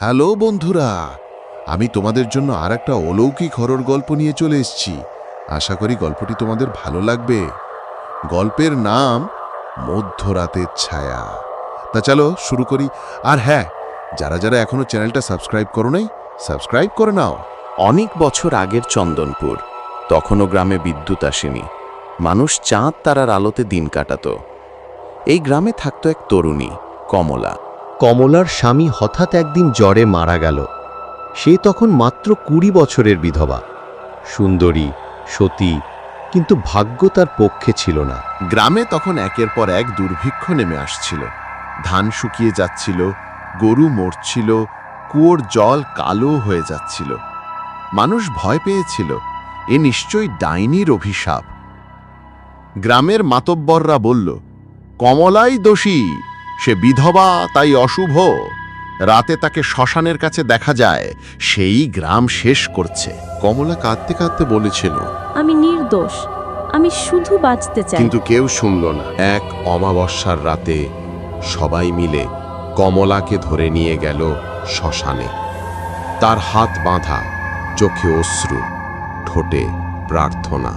Hello বন্ধুরা, আমি তোমাদের জন্য আর একটা অলৌকিক হরর গল্প নিয়ে চলে এসেছি। আশা করি গল্পটি তোমাদের ভালো লাগবে। গল্পের নাম মধ্যরাতের ছায়া। তা চলো শুরু করি। আর হ্যাঁ যারা যারা এখনও চ্যানেলটা সাবস্ক্রাইব করো নাই, সাবস্ক্রাইব করে নাও। অনেক বছর আগের চন্দনপুর, তখনও গ্রামে বিদ্যুৎ আসেনি। মানুষ চাঁদ, তারার আলোতে দিন কাটাত। এই গ্রামে থাকত এক তরুণী, কমলা। কমলার স্বামী হঠাৎ একদিন জ্বরে মারা গেল। সে তখন মাত্র কুড়ি বছরের বিধবা। সুন্দরী, সতী, কিন্তু ভাগ্য তার পক্ষে ছিল না। গ্রামে তখন একের পর এক দুর্ভিক্ষ নেমে আসছিল। ধান শুকিয়ে যাচ্ছিল, গরু মরছিল, কুয়োর জল কালো হয়ে যাচ্ছিল। মানুষ ভয় পেয়েছিল, এ নিশ্চয়ই ডাইনির অভিশাপ। গ্রামের মাতব্বররা বলল, কমলাই দোষী! সে বিধবা তাই অশুভ। রাতে তাকে শ্মশানের কাছে দেখা যায় সেই গ্রাম শেষ করছে। কমলা কাঁদতে কাঁদতে বলেছিল আমি নির্দোষ আমি শুধু বাঁচতে চাই। কিন্তু কেউ শুনল না। এক অমাবস্যার রাতে সবাই মিলে কমলাকে ধরে নিয়ে গেল শ্মশানে। তার হাত বাঁধা চোখে অশ্রু ঠোঁটে প্রার্থনা।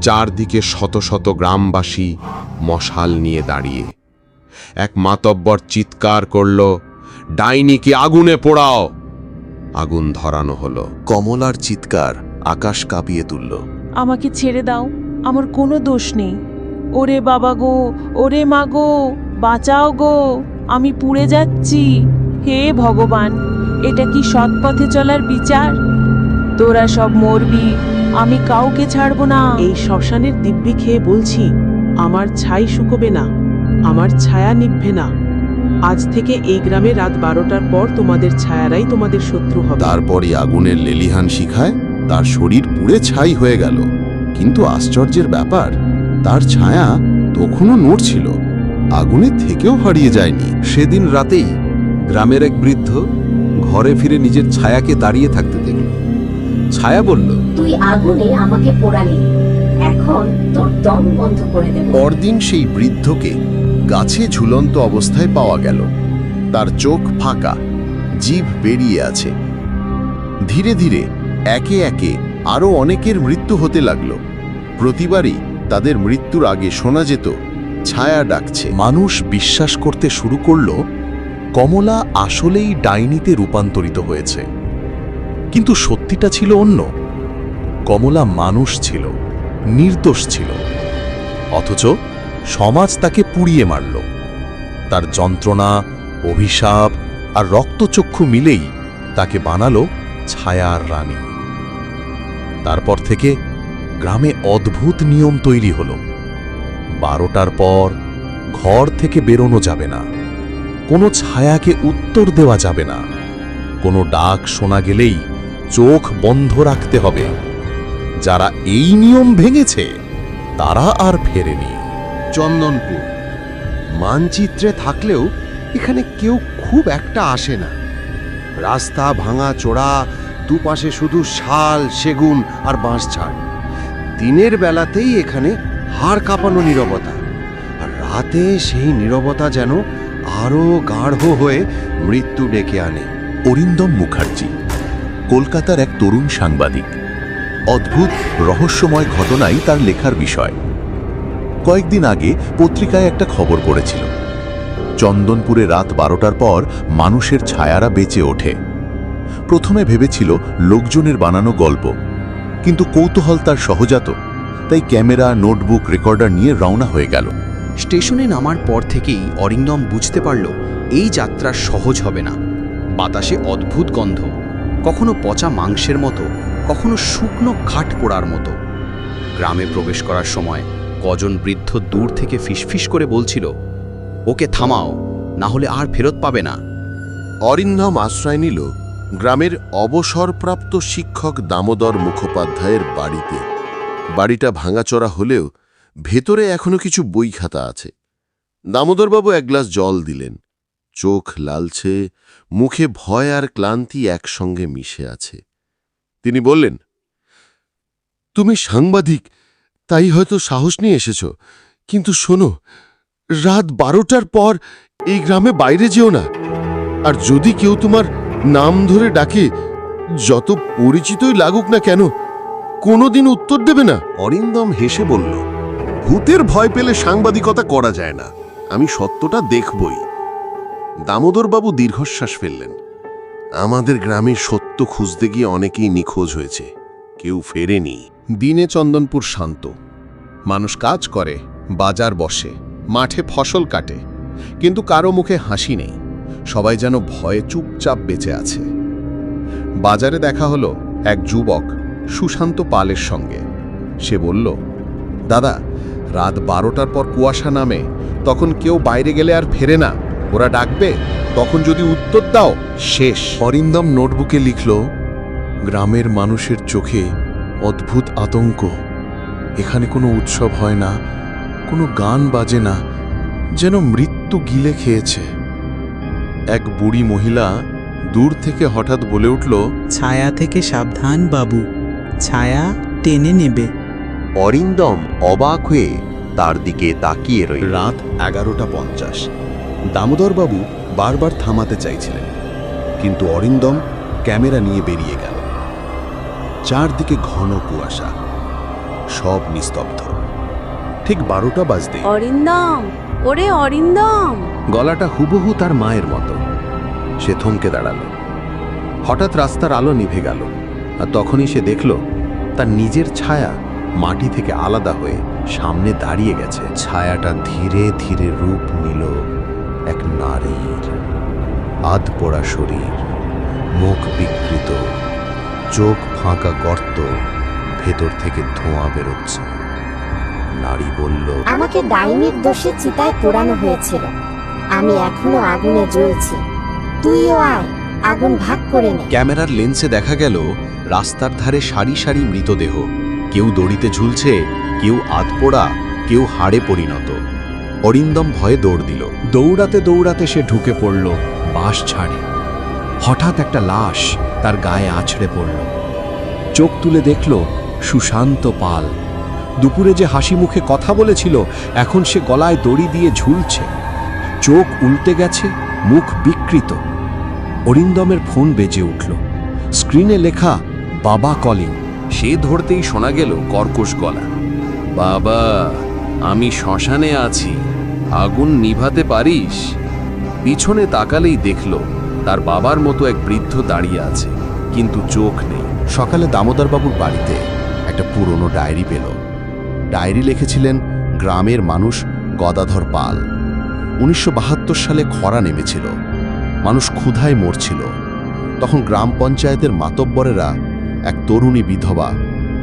চারদিকে শত শত গ্রামবাসী মশাল নিয়ে দাঁড়িয়ে। এক মাতব্বর চিৎকার করল ডাইনিকে আগুনে পোড়াও? আগুন ধরানো হলো। কমলার চিৎকার আকাশ কাঁপিয়ে তুলল। আমাকে ছেড়ে দাও আমার কোনো দোষ নেই। ওরে বাবা গো ওরে মা গো বাঁচাও গো আমি পুড়ে যাচ্ছি। হে ভগবান এটা কি সৎ পথে চলার বিচার? তোরা সব মরবি আমি কাউকে ছাড়বো না। এই শ্মশানের দিব্যি খেয়ে বলছি আমার ছাই শুকোবে না। আমার ছায়া নিভবে না। আজ থেকে এই গ্রামে রাত বারোটার পর তোমাদের ছায়ারাই তোমাদের শত্রু হবে। তারপরই আগুনের লেলিহান শিখায় তার শরীর পুড়ে ছাই হয়ে গেল। কিন্তু আশ্চর্যের ব্যাপার তার ছায়া তখনও নড়ছিল। আগুনে থেকেও হারিয়ে যায়নি। সেদিন রাতেই গ্রামের এক বৃদ্ধ ঘরে ফিরে নিজের ছায়াকে দাঁড়িয়ে থাকতে দেখল। ছায়া বলল তুই আগুনে আমাকে পোড়ালি। এখন তোর দম বন্ধ করে দেব। পরদিন সেই বৃদ্ধকে গাছে ঝুলন্ত অবস্থায় পাওয়া গেল। তার চোখ ফাঁকা, জীব বেরিয়ে আছে। ধীরে ধীরে, একে একে আরও অনেকের মৃত্যু হতে লাগল। প্রতিবারই তাদের মৃত্যুর আগে শোনা যেত, ছায়া ডাকছে। মানুষ বিশ্বাস করতে শুরু করল, কমলা আসলেই ডাইনিতে রূপান্তরিত হয়েছে। কিন্তু সত্যিটা ছিল অন্য। কমলা মানুষ ছিল, নির্দোষ ছিল। অথচ সমাজ তাকে পুড়িয়ে মারল। তার যন্ত্রণা, অভিশাপ আর রক্তচক্ষু মিলেই তাকে বানালো ছায়ার রানী। তারপর থেকে গ্রামে অদ্ভুত নিয়ম তৈরি হলো। বারোটার পর ঘর থেকে বেরোনো যাবে না। কোনো ছায়াকে উত্তর দেওয়া যাবে না। কোনো ডাক শোনা গেলেই চোখ বন্ধ রাখতে হবে। যারা এই নিয়ম ভেঙেছে, তারা আর ফেরেনি। চন্দনপুর। মানচিত্রে থাকলেও এখানে কেউ খুব একটা আসে না। রাস্তা ভাঙা চোড়া দুপাশে শুধু শাল, সেগুন আর বাঁশ ছাড় দিনের বেলাতেই এখানে হাড় কাঁপানো নীরবতা। আর রাতে সেই নীরবতা যেন আরও গাঢ় হয়ে মৃত্যু ডেকে আনে। অরিন্দম মুখার্জি, কলকাতার এক তরুণ সাংবাদিক। অদ্ভুত, রহস্যময় ঘটনাই তার লেখার বিষয়। কয়েকদিন আগে পত্রিকায় একটা খবর পড়েছিল। চন্দনপুরে রাত বারোটার পর মানুষের ছায়ারা বেঁচে ওঠে। প্রথমে ভেবেছিল লোকজনের বানানো গল্প, কিন্তু কৌতূহল তার সহজাত, তাই ক্যামেরা, নোটবুক, রেকর্ডার নিয়ে রওনা হয়ে গেল। স্টেশনে নামার পর থেকেই অরিন্দম বুঝতে পারল, এই যাত্রা সহজ হবে না। বাতাসে অদ্ভুত গন্ধ, কখনো পচা মাংসের মতো, কখনো শুকনো খাট পোড়ার মতো। গ্রামে প্রবেশ করার সময় কজন বৃদ্ধ দূর থেকে ফিসফিস করে বলছিল, ওকে থামাও, না হলে আর ফেরত পাবে না। অরিন্দম আশ্রয় নিল গ্রামের অবসরপ্রাপ্ত শিক্ষক দামোদর মুখোপাধ্যায়ের বাড়িতে। বাড়িটা ভাঙাচড়া হলেও ভেতরে এখনও কিছু বই খাতা আছে। দামোদরবাবু এক গ্লাস জল দিলেন। চোখ লালছে, মুখে ভয় আর ক্লান্তি একসঙ্গে মিশে আছে। তিনি বললেন, তুমি সাংবাদিক তাই হয়তো সাহস নিয়ে এসেছ। কিন্তু শোনো, রাত বারোটার পর এই গ্রামে বাইরে যেও না। আর যদি কেউ তোমার নাম ধরে ডাকে, যত পরিচিতই লাগুক না কেন, কোনোদিন উত্তর দেবে না। অরিন্দম হেসে বলল, ভূতের ভয় পেলে সাংবাদিকতা করা যায় না। আমি সত্যটা দেখবই। দামোদরবাবু দীর্ঘশ্বাস ফেললেন। আমাদের গ্রামে সত্য খুঁজতে গিয়ে অনেকেই নিখোঁজ হয়েছে। কেউ ফেরেনি। দিনে চন্দনপুর শান্ত। মানুষ কাজ করে, বাজার বসে, মাঠে ফসল কাটে, কিন্তু কারও মুখে হাসি নেই। সবাই যেন ভয়ে চুপচাপ বেঁচে আছে। বাজারে দেখা হলো এক যুবক সুশান্ত পালের সঙ্গে। সে বলল, দাদা, রাত বারোটার পর কুয়াশা নামে, তখন কেউ বাইরে গেলে আর ফেরে না। ওরা ডাকবে, তখন যদি উত্তর দাও, শেষ। অরিন্দম নোটবুকে লিখল গ্রামের মানুষের চোখে অদ্ভুত আতঙ্ক। এখানে কোনো উৎসব হয় না কোনো গান বাজে না যেন মৃত্যু গিলে খেয়েছে। এক বুড়ি মহিলা দূর থেকে হঠাৎ বলে উঠল ছায়া থেকে সাবধান বাবু। ছায়া টেনে নেবে। অরিন্দম অবাক হয়ে তার দিকে তাকিয়ে রইল। রাত এগারোটা পঞ্চাশ। দামোদরবাবু বারবার থামাতে চাইছিলেন। কিন্তু অরিন্দম ক্যামেরা নিয়ে বেরিয়ে গেল। চারদিকে ঘন কুয়াশা। সব নিস্তব্ধ। ঠিক বারোটা বাজতে। অরিন্দম ওরে অরিন্দম। গলাটা হুবহু তার মায়ের মতো। সে থমকে দাঁড়াল। হঠাৎ রাস্তার আলো নিভে গেল আর তখনই সে দেখল তার নিজের ছায়া মাটি থেকে আলাদা হয়ে সামনে দাঁড়িয়ে গেছে। ছায়াটা ধীরে ধীরে রূপ নিল এক নারীর। আধ পোড়া শরীর মুখ বিকৃত। চোখ ফাঁকা গর্ত ভেতর থেকে ধোঁয়া বেরোচ্ছে। নারী বলল আমাকে ডাইনির দোষে চিতায় পোড়ানো হয়েছিল। আমি এখনও আগুনে জ্বলছি। তুইও আয় আগুন ভাগ করে নে। ক্যামেরার লেন্সে দেখা গেল রাস্তার ধারে সারি সারি মৃতদেহ। কেউ দড়িতে ঝুলছে কেউ আধপোড়া কেউ হাড়ে পরিণত। অরিন্দম ভয়ে দৌড় দিল। দৌড়াতে দৌড়াতে সে ঢুকে পড়ল বাঁশ ছাড়ে হঠাৎ একটা লাশ তার গায়ে আছড়ে পড়ল। চোখ তুলে দেখল সুশান্ত পাল। দুপুরে যে হাসি মুখে কথা বলেছিল, এখন সে গলায় দড়ি দিয়ে ঝুলছে। চোখ উল্টে গেছে, মুখ বিকৃত। অরিন্দমের ফোন বেজে উঠল। স্ক্রিনে লেখা, বাবা কলিং। সে ধরতেই শোনা গেল কর্কশ গলা। বাবা, আমি শ্মশানে আছি। আগুন নিভাতে পারিস? পিছনে তাকালেই দেখল, তার বাবার মতো এক বৃদ্ধ দাঁড়িয়ে আছে। কিন্তু চোখ নেই। সকালে দামোদরবাবুর বাড়িতে একটা পুরনো ডায়েরি পেল। ডায়েরি লিখেছিলেন গ্রামের মানুষ গদাধর পাল। উনিশশো বাহাত্তর সালে খরা নেমেছিল। মানুষ ক্ষুধায় মরছিল। তখন গ্রাম পঞ্চায়েতের মাতব্বরেরা এক তরুণী বিধবা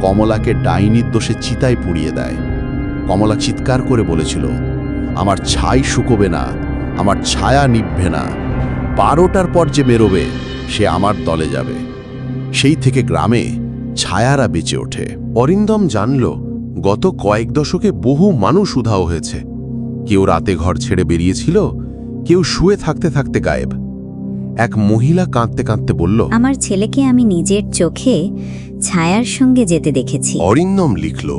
কমলাকে ডাইনির দোষে চিতায় পুড়িয়ে দেয়। কমলা চিৎকার করে বলেছিল, আমার ছাই শুকোবে না, আমার ছায়া নিভবে না। বারোটার পর যে বেরোবে, সে আমার দলে যাবে। সেই থেকে গ্রামে ছায়ারা বেঁচে ওঠে। অরিন্দম জানল গত কয়েক দশকে বহু মানুষ উধাও হয়েছে। কেউ রাতে ঘর ছেড়ে বেরিয়েছিল কেউ শুয়ে থাকতে থাকতে গায়েব। এক মহিলা কাঁদতে কাঁদতে বলল আমার ছেলেকে আমি নিজের চোখে ছায়ার সঙ্গে যেতে দেখেছি। অরিন্দম লিখল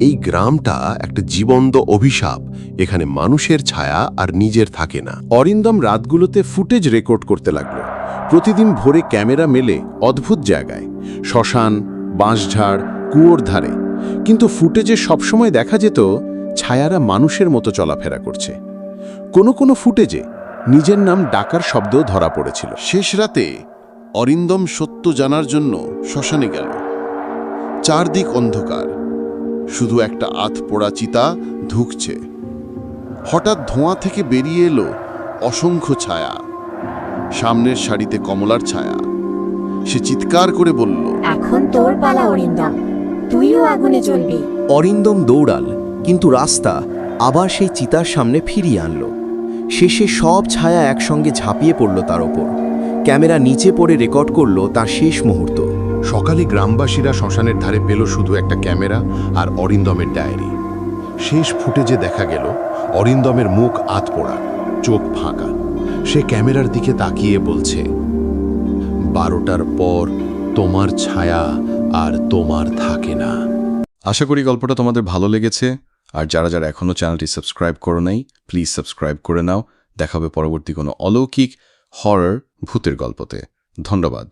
এই গ্রামটা একটা জীবন্ত অভিশাপ। এখানে মানুষের ছায়া আর নিজের থাকে না। অরিন্দম রাতগুলোতে ফুটেজ রেকর্ড করতে লাগল। প্রতিদিন ভোরে ক্যামেরা মেলে অদ্ভুত জায়গায়। শ্মশান, বাঁশঝাড়, কুয়োর ধারে। কিন্তু ফুটেজে সবসময় দেখা যেত ছায়ারা মানুষের মতো চলাফেরা করছে। কোনো কোনো ফুটেজে নিজের নাম ডাকার শব্দও ধরা পড়েছিল। শেষ রাতে অরিন্দম সত্য জানার জন্য শ্মশানে গেল। চারদিক অন্ধকার। শুধু একটা আধ পোড়া চিতা ধুকছে। হঠাৎ ধোঁয়া থেকে বেরিয়ে এলো অসংখ্য ছায়া। সামনের সারিতে কমলার ছায়া। সে চিৎকার করে বলল এখন তোর পালা অরিন্দম। তুইও আগুনে জ্বলবি। অরিন্দম দৌড়াল কিন্তু রাস্তা আবার সেই চিতার সামনে ফিরিয়ে আনল। শেষে সব ছায়া একসঙ্গে ঝাঁপিয়ে পড়ল তার ওপর। ক্যামেরা নিচে পড়ে রেকর্ড করল তার শেষ মুহূর্ত। সকালে গ্রামবাসীরা শ্মশানের ধারে পেল শুধু একটা ক্যামেরা আর অরিন্দমের ডায়েরি। শেষ ফুটেজে দেখা গেল অরিন্দমের মুখ আতপোড়া চোখ ফাঁকা। সে ক্যামেরার দিকে তাকিয়ে বলছে, বারোটার পর তোমার ছায়া আর তোমার থাকে না। আশা করি গল্পটা তোমাদের ভালো লেগেছে। আর যারা যারা এখনও চ্যানেলটি সাবস্ক্রাইব করো নাই, প্লিজ সাবস্ক্রাইব করে নাও। দেখাবে পরবর্তী কোনো অলৌকিক, হরর, ভূতের গল্পতে। ধন্যবাদ।